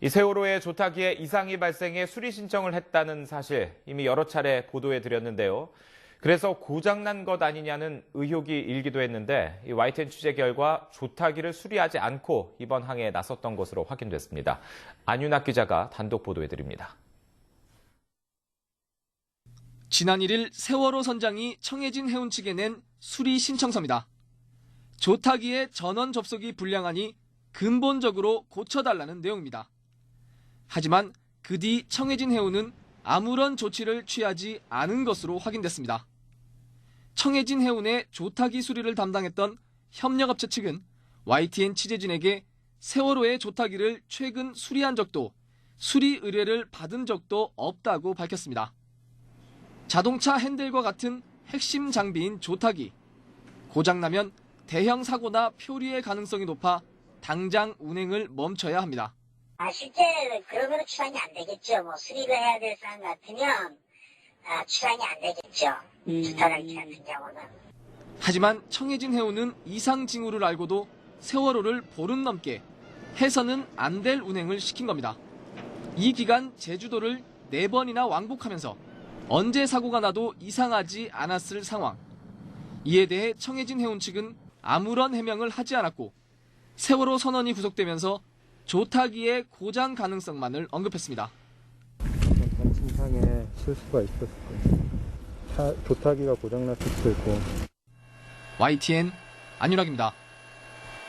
이 세월호의 조타기에 이상이 발생해 수리 신청을 했다는 사실 이미 여러 차례 보도해 드렸는데요. 그래서 고장난 것 아니냐는 의혹이 일기도 했는데 이 YTN 취재 결과 조타기를 수리하지 않고 이번 항해에 나섰던 것으로 확인됐습니다. 안윤학 기자가 단독 보도해 드립니다. 지난 1일 세월호 선장이 청해진 해운 측에 낸 수리 신청서입니다. 조타기의 전원 접속이 불량하니 근본적으로 고쳐달라는 내용입니다. 하지만 그 뒤 청해진 해운은 아무런 조치를 취하지 않은 것으로 확인됐습니다. 청해진 해운의 조타기 수리를 담당했던 협력업체 측은 YTN 취재진에게 세월호의 조타기를 최근 수리한 적도 수리 의뢰를 받은 적도 없다고 밝혔습니다. 자동차 핸들과 같은 핵심 장비인 조타기. 고장나면 대형 사고나 표류의 가능성이 높아 당장 운행을 멈춰야 합니다. 아, 실제 그러면 출항이 안 되겠죠. 뭐 수리를 해야 될 사람 같으면 아, 출항이 안 되겠죠. 주타라기 같은 경우는. 하지만 청해진 해운은 이상 징후를 알고도 세월호를 보름 넘게 해서는 안 될 운행을 시킨 겁니다. 이 기간 제주도를 네번이나 왕복하면서 언제 사고가 나도 이상하지 않았을 상황. 이에 대해 청해진 해운 측은 아무런 해명을 하지 않았고 세월호 선언이 구속되면서 조타기의 고장 가능성만을 언급했습니다. 단침상에 실수가 있었을 거예요. 차, 조타기가 고장났을 수도 있고 YTN 안윤학입니다.